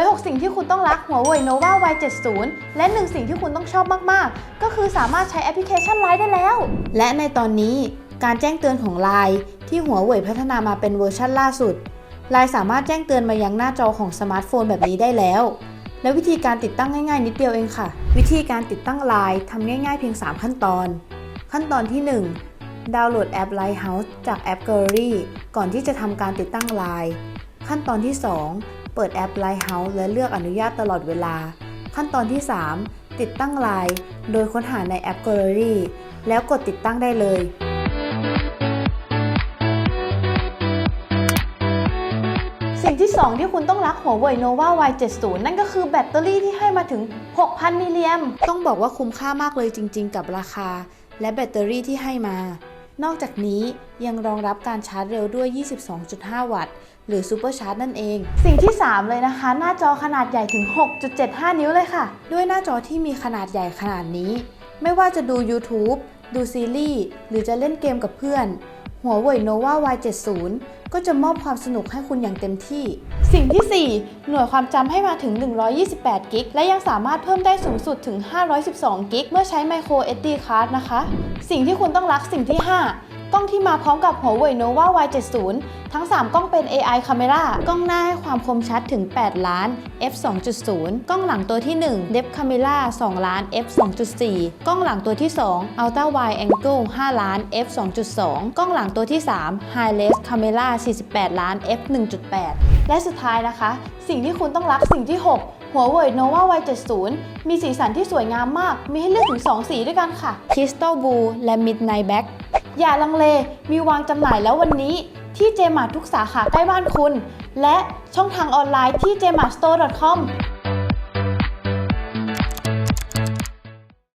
ย 6 สิ่งที่คุณต้องรักหัวเว่ย Nova Y70 และ 1 สิ่งที่คุณต้องชอบมาก ๆ ก็คือสามารถใช้แอปพลิเคชัน Line ได้แล้ว และในตอนนี้การแจ้งเตือนของ Line ที่หัวเว่ยพัฒนามาเป็นเวอร์ชันล่าสุด Line สามารถแจ้งเตือนมายังหน้าจอของสมาร์ทโฟนแบบนี้ได้แล้ว และวิธีการติดตั้งง่าย ๆ นิดเดียวเองค่ะ วิธีการติดตั้ง Line ทำง่าย ๆ เพียง 3 ขั้นตอน ขั้นตอนที่ 1 ดาวน์โหลดแอป Lighthouse จากแอป Gallery ก่อนที่จะทำการติดตั้ง Line ขั้นตอนที่ 2 เปิดแอป Lighthouse และเลือกอนุญาตตลอดเวลา ขั้นตอนที่ 3 ติดตั้ง Line โดยค้นหาในแอป Gallery แล้วกดติดตั้งได้เลยสิ่งที่ 2 ที่คุณต้องรักหัวเว่ย Nova Y70 นั่นก็คือแบตเตอรี่ที่ให้มาถึง 6,000 มิลลิแอมต้องบอกว่าคุ้มค่ามากเลยจริง ๆ กับราคา และแบตเตอรี่ที่ให้มา นอกจากนี้ยังรองรับการชาร์จเร็วด้วย 22.5 วัตต์ หรือซูเปอร์ชาร์จนั่นเอง สิ่งที่ 3 เลยนะคะ หน้าจอขนาดใหญ่ถึง 6.75 นิ้วเลยค่ะ ด้วยหน้าจอที่มีขนาดใหญ่ขนาดนี้ ไม่ว่าจะดู YouTube ดูซีรีส์ หรือจะเล่นเกมกับเพื่อน หัวเว่ยโนวา Y70 ก็จะมอบความสนุกให้คุณอย่างเต็มที่ สิ่งที่ 4 หน่วยความจำให้มาถึง 128 กิก และยังสามารถเพิ่มได้สูงสุดถึง 512 กิก เมื่อใช้ micro SD card นะคะ สิ่งที่คุณต้องรักสิ่งที่ 5 กล้องที่มาพร้อมกับหัวเว่ย Nova Y70 ทั้ง 3 กล้องเป็น AI Camera กล้องหน้าให้ความคมชัดถึง 8 ล้าน f 2.0 กล้องหลังตัวที่ 1 Depth Camera 2 ล้าน f 2.4 กล้องหลังตัวที่ 2 Ultra Wide Angle 5 ล้าน f 2.2 กล้องหลังตัวที่ 3 High Res Camera 48 ล้าน f 1.8 และสุดท้ายนะคะ สิ่งที่คุณต้องรักสิ่งที่ 6หัวเว่ย Nova Y70 มีสีสันที่สวยงามมาก มีให้เลือกถึง 2 สีด้วยกันค่ะ Crystal Blue และ Midnight Black อย่าลังเลมีวางจำหน่ายแล้ววันนี้ที่ Jmart ทุกสาขาใกล้บ้านคุณ และช่องทางออนไลน์ที่ jmartstore.com